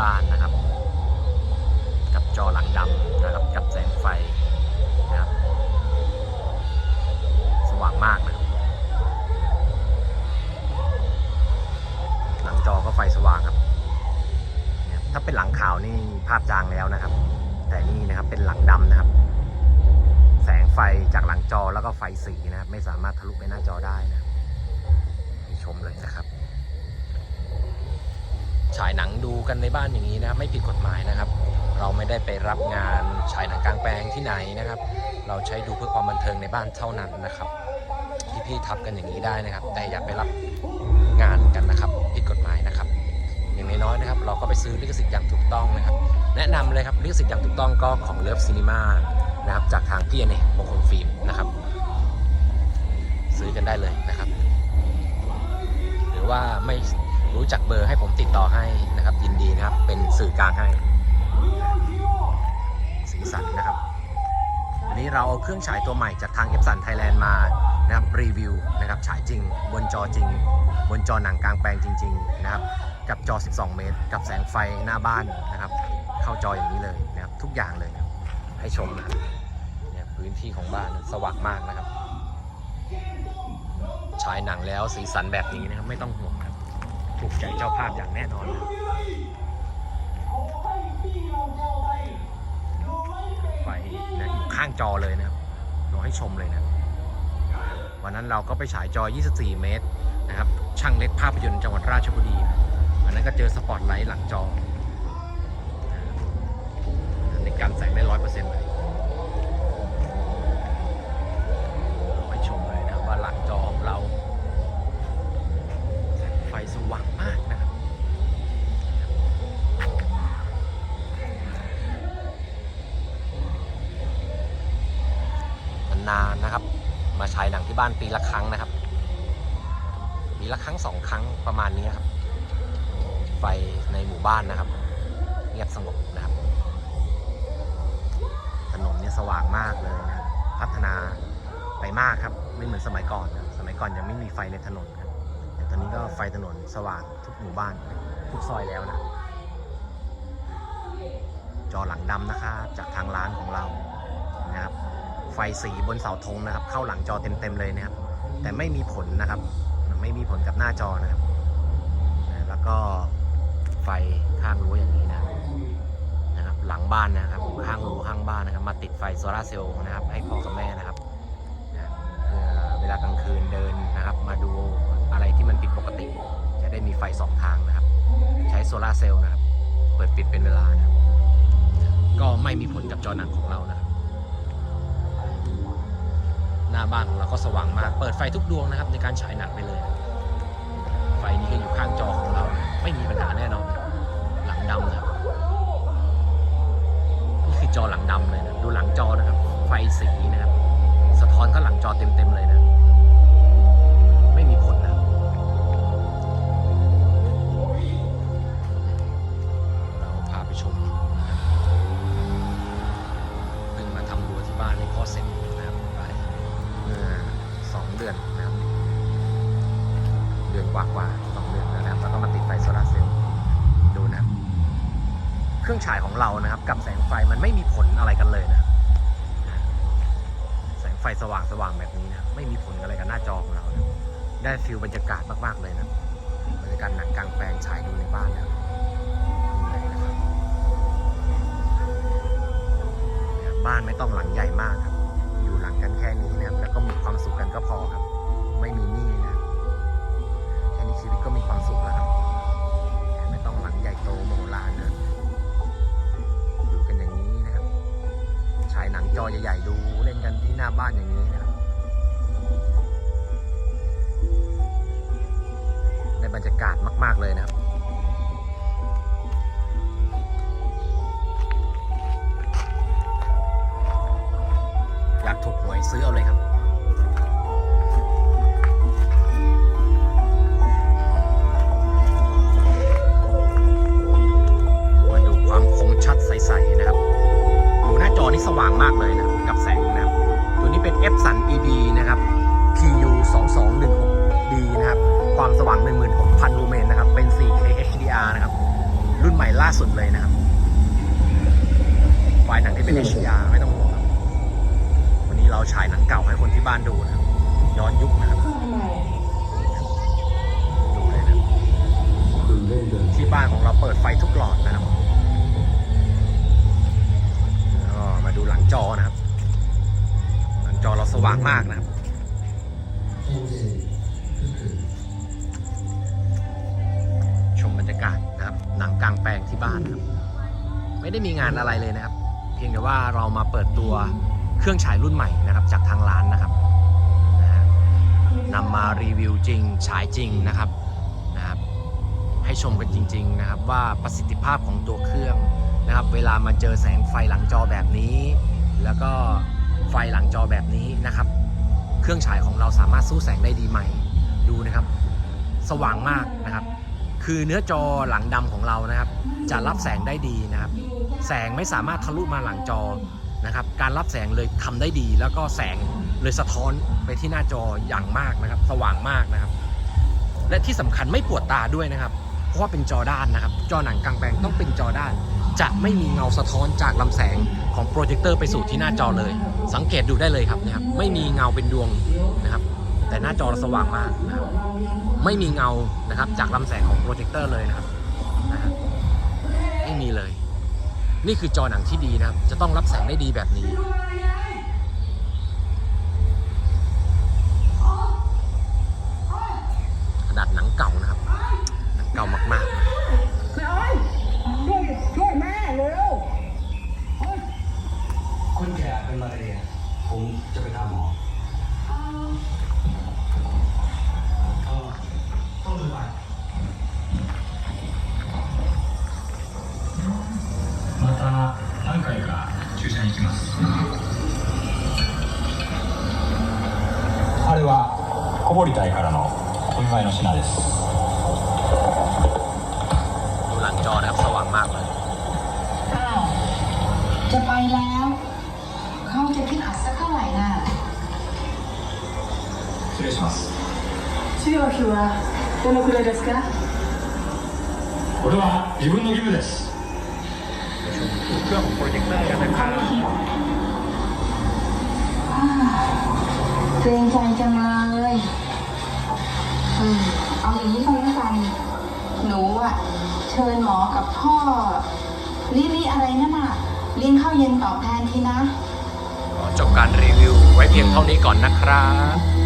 บ้านนะครับ กับจอหลังดำนะครับ กับแสงไฟนะครับ สว่างมากนะครับหลังจอก็ไฟสว่างครับ ถ้าเป็นหลังขาวนี่ภาพจางแล้วนะครับ แต่นี่นะครับเป็นหลังดำนะครับ แสงไฟจากหลังจอแล้วก็ไฟสีนะครับ ไม่สามารถทะลุไปหน้าจอได้นะชมเลยนะ ฉายหนังดูกันในบ้านอย่างนี้นะครับไม่ผิดกฎหมายนะครับ เราไม่ได้ไปรับงานฉายหนังกลางแปลงที่ไหนนะครับ เราใช้ดูเพื่อความบันเทิงในบ้านเท่านั้นนะครับพี่ๆทำกันอย่างนี้ได้นะครับ แต่อย่าไปรับงานกันนะครับ ผิดกฎหมายนะครับ อย่างน้อยๆนะครับ เราก็ไปซื้อลิขสิทธิ์อย่างถูกต้องนะครับ แนะนำเลยครับลิขสิทธิ์อย่างถูกต้องก็ของเลิฟซีนีมานะครับจากทางพี่เนกมงคลฟิล์มนะครับ ซื้อกันได้เลยนะครับ หรือว่าไม่ รู้จักเบอร์ให้ผมติดต่อให้นะครับ ยินดีนะครับ เป็นสื่อกลางให้ สีสันนะครับวันนี้เราเอาเครื่องฉายตัวใหม่จากทางเอฟสันไทยแลนด์มานะครับรีวิวนะครับฉายจริง บนจอจริง บนจอหนังกลางแปลงจริง ๆ นะครับ กับจอ 12 เมตร กับแสงไฟหน้าบ้านนะครับ เข้าจออย่างนี้เลยนะครับ ทุกอย่างเลยให้ชมนะครับเนี่ยพื้นที่ของบ้านสว่างมากนะครับ ฉายหนังแล้วสีสันแบบนี้นะครับ ไม่ต้องห่วง ถูกใจเจ้าภาพอย่างแน่นอนนะไฟนะอยู่ข้างจอเลยนะครับเราให้ชมเลยนะ วันนั้นเราก็ไปฉายจอ 24 เมตรนะครับ ช่างเล็กภาพยนตร์จังหวัดราชบุรีนะวันนั้นก็เจอสปอตไลท์หลังจอในการแสงได้ร้อยเปอร์เซ็นต์เลย ไฟสว่างมากนะครับนานๆนะครับ มาฉายหนังที่บ้านปีละครั้งนะครับ ปีละครั้งสองครั้งประมาณนี้ครับ ไฟในหมู่บ้านนะครับ เงียบสงบนะครับ ถนนเนี่ยสว่างมากเลยนะพัฒนาไปมากครับ ไม่เหมือนสมัยก่อนนะสมัยก่อนยังไม่มีไฟในถนน ไฟถนนสว่างทุกหมู่บ้าน ทุกซอยแล้วนะ จอหลังดำนะครับจากทางร้านของเรานะครับ ไฟสีบนเสาธงนะครับ เข้าหลังจอเต็มๆเลยนะครับ แต่ไม่มีผลนะครับ ไม่มีผลกับหน้าจอนะครับ แล้วก็ไฟข้างรั้วอย่างนี้นะนะครับ หลังบ้านนะครับข้างรั้วข้างบ้านนะครับ มาติดไฟโซลาร์เซลล์นะครับ ให้พ่อกับแม่นะครับเวลากลางคืนเดินนะครับ มาดูอะไรที่มัน จะได้มีไฟสองทางนะครับ ใช้โซลาเซลล์นะครับ เปิดปิดเป็นเวลานะครับ ก็ไม่มีผลกับจอหนังของเรานะครับ หน้าบ้านของเราก็สว่างมาก เปิดไฟทุกดวงนะครับ ในการฉายหนังไปเลย เดือนกว่าสองเดือนแล้วนะครับแล้วก็มาติดไฟโซลาเซลล์ดูนะเครื่องฉายของเรานะครับ กับแสงไฟมันไม่มีผลอะไรกันเลยนะแสงไฟสว่างสว่างๆแบบนี้นะไม่มีผลอะไรกับหน้าจอของเรานะได้ฟิลบรรยากาศมากๆเลยนะบรรยากาศหนังกลางแปลงฉายดูในบ้านนะบ้านไม่ต้องหลังใหญ่มากครับ อยู่หลังกันแค่นี้นะครับ แล้วก็มีความสุขกันก็พอครับ ไม่มีหนี้นะ บรรยากาศมาก ๆ เลยนะครับ ความสว่าง 16,000 ลูเมนนะครับ เป็น 4K HDR นะครับ รุ่นใหม่ล่าสุดเลยนะครับไฟล์หนังที่เป็น HDR ไม่ต้องห่วงครับ วันนี้เราฉายหนังเก่าให้คนที่บ้านดูนะครับ ย้อนยุคนะครับ กลางแปลงที่บ้านครับ ไม่ได้มีงานอะไรเลยนะครับ เพียงแต่ว่าเรามาเปิดตัวเครื่องฉายรุ่นใหม่นะครับ จากทางร้านนะครับนะฮะนำมารีวิวจริงฉายจริงนะครับนะครับ ให้ชมกันจริง ๆ นะครับว่าประสิทธิภาพของตัวเครื่องนะครับ เวลามาเจอแสงไฟหลังจอแบบนี้ แล้วก็ไฟหลังจอแบบนี้นะครับ เครื่องฉายของเราสามารถสู้แสงได้ดีไหมดูนะครับ สว่างมากนะครับ คือเนื้อจอหลังดำของเรานะครับ จะรับแสงได้ดีนะครับ แสงไม่สามารถทะลุมาหลังจอนะครับ การรับแสงเลยทำได้ดี แล้วก็แสงเลยสะท้อนไปที่หน้าจออย่างมากนะครับ สว่างมากนะครับ และที่สำคัญไม่ปวดตาด้วยนะครับ เพราะว่าเป็นจอด้านนะครับ จอหนังกลางแปลงต้องเป็นจอด้าน จะไม่มีเงาสะท้อนจากลำแสงของโปรเจคเตอร์ไปสู่ที่หน้าจอเลย สังเกตดูได้เลยครับนะครับ ไม่มีเงาเป็นดวงนะครับ แต่หน้าจอเราสว่างมากนะครับ ไม่มีเงานะครับ จากลำแสงของโปรเจคเตอร์เลยนะครับนะฮะไม่มีเลย นี่คือจอหนังที่ดีนะครับ จะต้องรับแสงได้ดีแบบนี้ขนาดหนังเก่านะครับหนังเก่ามากๆนะแม่อ้อยช่วยช่วยแม่เร็วคนแก่เป็นมาเรียผมจะไปตามหมอเอ 堀隊からのお見舞いの品です ดูหลังจอนะครับสว่างมากเลย อ้าว จะไปแล้ว เขาจะคิดอัดสักเท่าไหร่น่ะ 失礼します治療費はどのくらいですかこれは自分の義務です เครื่องของโปรเจคเตอร์กันนะครับ เกรงใจจังเลยอืม เอาอย่างนี้ก็แล้วกัน หนูอะเชิญหมอกับพ่อลิลิอะไรนั่นน่ะเลี้ยงข้าวเย็นตอบแทนทีนะ ขอจบการรีวิวไว้เพียงเท่านี้ก่อนนะครับ